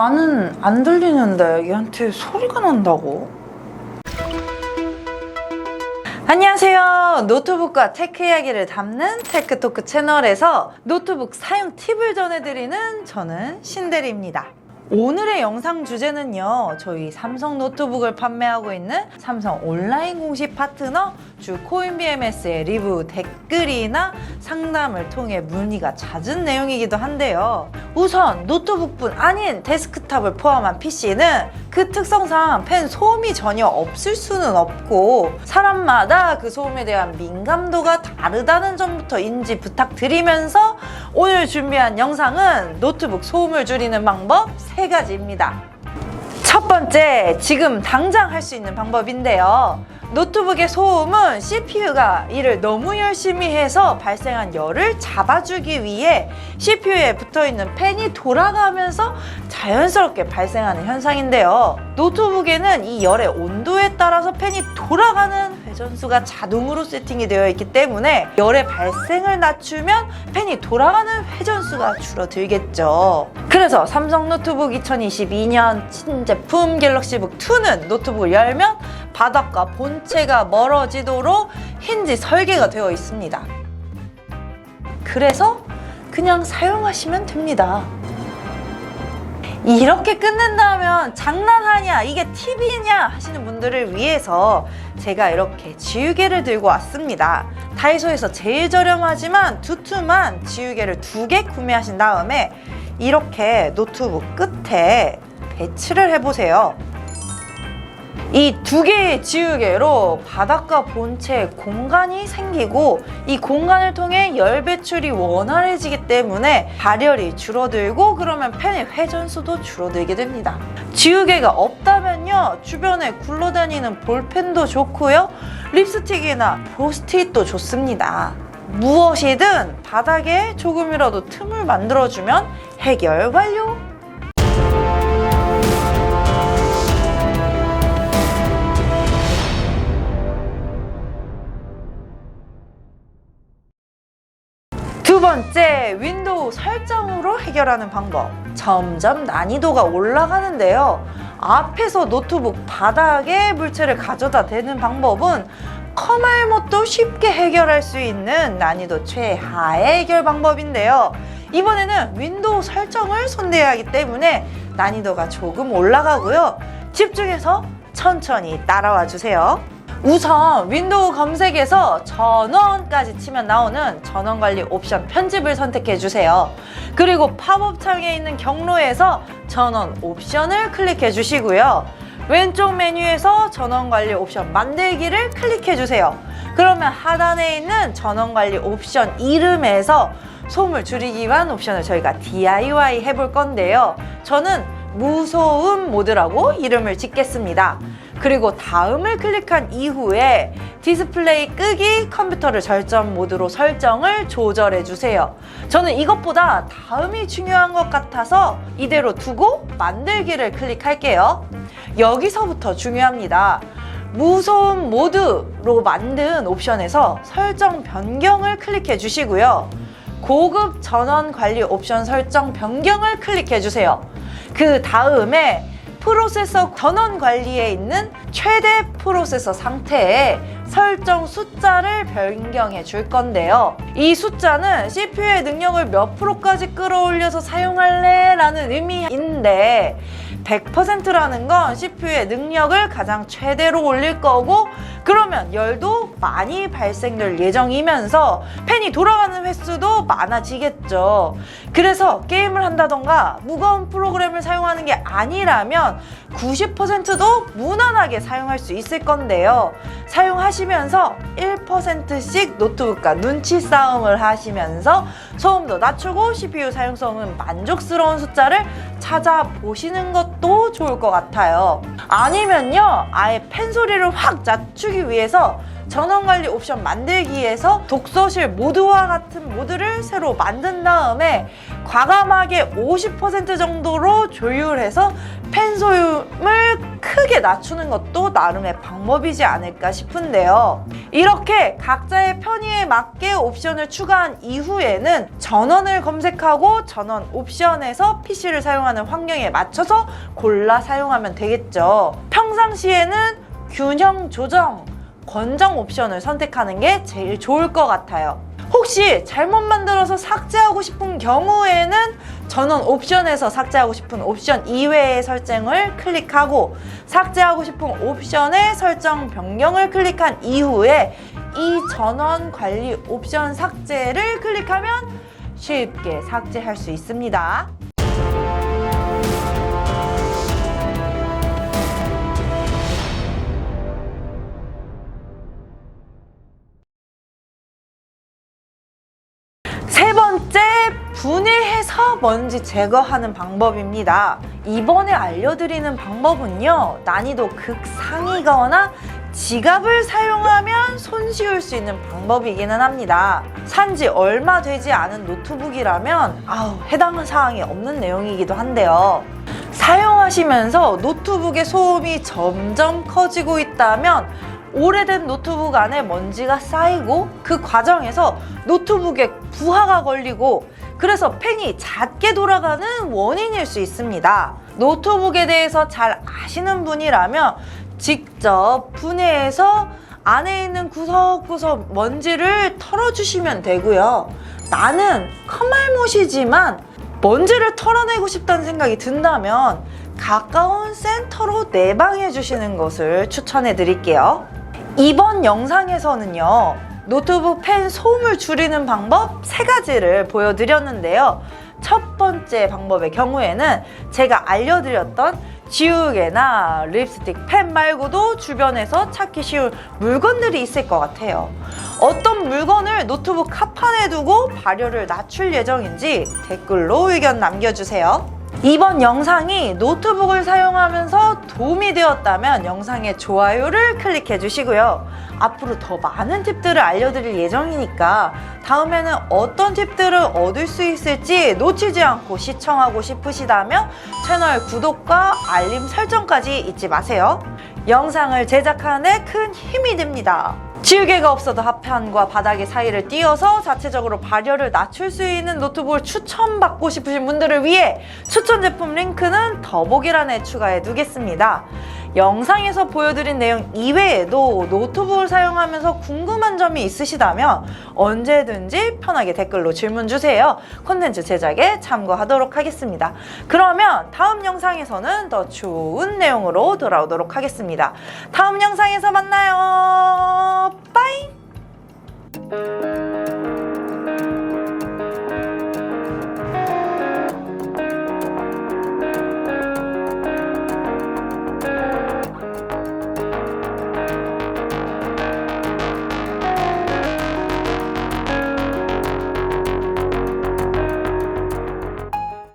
나는 안 들리는데 얘한테 소리가 난다고? 안녕하세요. 노트북과 테크 이야기를 담는 테크토크 채널에서 노트북 사용 팁을 전해드리는 저는 신대리입니다. 오늘의 영상 주제는요, 저희 삼성 노트북을 판매하고 있는 삼성 온라인 공식 파트너 주 코인BMS의 리뷰 댓글이나 상담을 통해 문의가 잦은 내용이기도 한데요. 우선 노트북뿐 아닌 데스크탑을 포함한 PC는 그 특성상 팬 소음이 전혀 없을 수는 없고 사람마다 그 소음에 대한 민감도가 다르다는 점부터 인지 부탁드리면서 오늘 준비한 영상은 노트북 소음을 줄이는 방법 세 가지입니다. 첫 번째, 지금 당장 할 수 있는 방법인데요. 노트북의 소음은 CPU가 일을 너무 열심히 해서 발생한 열을 잡아주기 위해 CPU에 붙어 있는 팬이 돌아가면서 자연스럽게 발생하는 현상인데요. 노트북에는 이 열의 온도에 따라서 팬이 돌아가는 회전수가 자동으로 세팅이 되어 있기 때문에 열의 발생을 낮추면 팬이 돌아가는 회전수가 줄어들겠죠. 그래서 삼성 노트북 2022년 신제품 갤럭시북 2는 노트북을 열면 바닥과 본체가 멀어지도록 힌지 설계가 되어 있습니다. 그래서 그냥 사용하시면 됩니다. 이렇게 끝낸다면 장난하냐 이게 팁이냐 하시는 분들을 위해서 제가 이렇게 지우개를 들고 왔습니다 다이소에서 제일 저렴하지만 두툼한 지우개를 두 개 구매하신 다음에 이렇게 노트북 끝에 배치를 해보세요 이 두 개의 지우개로 바닥과 본체에 공간이 생기고 이 공간을 통해 열 배출이 원활해지기 때문에 발열이 줄어들고 그러면 팬의 회전수도 줄어들게 됩니다. 지우개가 없다면요 주변에 굴러다니는 볼펜도 좋고요 립스틱이나 포스트잇도 좋습니다. 무엇이든 바닥에 조금이라도 틈을 만들어주면 해결 완료! 번째, 윈도우 설정으로 해결하는 방법. 점점 난이도가 올라가는데요. 앞에서 노트북 바닥에 물체를 가져다 대는 방법은 커말못도 쉽게 해결할 수 있는 난이도 최하의 해결 방법인데요. 이번에는 윈도우 설정을 손대야 하기 때문에 난이도가 조금 올라가고요. 집중해서 천천히 따라와 주세요. 우선 윈도우 검색에서 전원까지 치면 나오는 전원 관리 옵션 편집을 선택해 주세요. 그리고 팝업 창에 있는 경로에서 전원 옵션을 클릭해 주시고요. 왼쪽 메뉴에서 전원 관리 옵션 만들기를 클릭해 주세요. 그러면 하단에 있는 전원 관리 옵션 이름에서 소음을 줄이기 위한 옵션을 저희가 DIY 해볼 건데요. 저는 무소음 모드라고 이름을 짓겠습니다. 그리고 다음을 클릭한 이후에 디스플레이 끄기 컴퓨터를 절전 모드로 설정을 조절해 주세요. 저는 이것보다 다음이 중요한 것 같아서 이대로 두고 만들기를 클릭할게요. 여기서부터 중요합니다. 무소음 모드로 만든 옵션에서 설정 변경을 클릭해 주시고요. 고급 전원 관리 옵션 설정 변경을 클릭해 주세요. 그 다음에 프로세서 전원 관리에 있는 최대 프로세서 상태에 설정 숫자를 변경해 줄 건데요. 이 숫자는 CPU의 능력을 몇 프로까지 끌어올려서 사용할래? 라는 의미인데 100%라는 건 CPU의 능력을 가장 최대로 올릴 거고 그러면 열도 많이 발생될 예정이면서 팬이 돌아가는 횟수도 많아지겠죠. 그래서 게임을 한다던가 무거운 프로그램을 사용하는 게 아니라면 90%도 무난하게 사용할 수 있을 건데요. 사용하시면서 1%씩 노트북과 눈치 싸움을 하시면서 소음도 낮추고 CPU 사용성은 만족스러운 숫자를 찾아보시는 것도 좋을 것 같아요. 아니면요, 아예 팬 소리를 확 낮추기 위해서 전원 관리 옵션 만들기에서 독서실 모드와 같은 모드를 새로 만든 다음에 과감하게 50% 정도로 조율해서 팬 소음을 크게 낮추는 것도 나름의 방법이지 않을까 싶은데요. 이렇게 각자의 편의에 맞게 옵션을 추가한 이후에는 전원을 검색하고 전원 옵션에서 PC를 사용하는 환경에 맞춰서 골라 사용하면 되겠죠. 평상시에는 균형 조정, 권정 옵션을 선택하는 게 제일 좋을 것 같아요. 혹시 잘못 만들어서 삭제하고 싶은 경우에는 전원 옵션에서 삭제하고 싶은 옵션 이외의 설정을 클릭하고 삭제하고 싶은 옵션의 설정 변경을 클릭한 이후에 이 전원 관리 옵션 삭제를 클릭하면 쉽게 삭제할 수 있습니다. 세 번째, 분해해서 먼지 제거하는 방법입니다. 이번에 알려드리는 방법은요, 난이도 극상이거나 지갑을 사용하면 손쉬울 수 있는 방법이기는 합니다. 산지 얼마 되지 않은 노트북이라면, 아우, 해당 사항이 없는 내용이기도 한데요. 사용하시면서 노트북의 소음이 점점 커지고 있다면 오래된 노트북 안에 먼지가 쌓이고 그 과정에서 노트북에 부하가 걸리고 그래서 팬이 잦게 돌아가는 원인일 수 있습니다. 노트북에 대해서 잘 아시는 분이라면 직접 분해해서 안에 있는 구석구석 먼지를 털어주시면 되고요. 나는 커말못이지만 먼지를 털어내고 싶다는 생각이 든다면 가까운 센터로 내방해 주시는 것을 추천해 드릴게요. 이번 영상에서는요, 노트북 펜 소음을 줄이는 방법 세 가지를 보여드렸는데요. 첫 번째 방법의 경우에는 제가 알려드렸던 지우개나 립스틱, 펜 말고도 주변에서 찾기 쉬운 물건들이 있을 것 같아요. 어떤 물건을 노트북 카판에 두고 발열을 낮출 예정인지 댓글로 의견 남겨주세요. 이번 영상이 노트북을 사용하면서 도움이 되었다면 영상의 좋아요를 클릭해 주시고요. 앞으로 더 많은 팁들을 알려드릴 예정이니까 다음에는 어떤 팁들을 얻을 수 있을지 놓치지 않고 시청하고 싶으시다면 채널 구독과 알림 설정까지 잊지 마세요. 영상을 제작하는 데큰 힘이 됩니다. 지우개가 없어도 하판과 바닥의 사이를 띄어서 자체적으로 발열을 낮출 수 있는 노트북을 추천받고 싶으신 분들을 위해 추천 제품 링크는 더보기란에 추가해 두겠습니다. 영상에서 보여드린 내용 이외에도 노트북을 사용하면서 궁금한 점이 있으시다면 언제든지 편하게 댓글로 질문 주세요. 콘텐츠 제작에 참고하도록 하겠습니다. 그러면 다음 영상에서는 더 좋은 내용으로 돌아오도록 하겠습니다. 다음 영상에서 만나요. 빠이!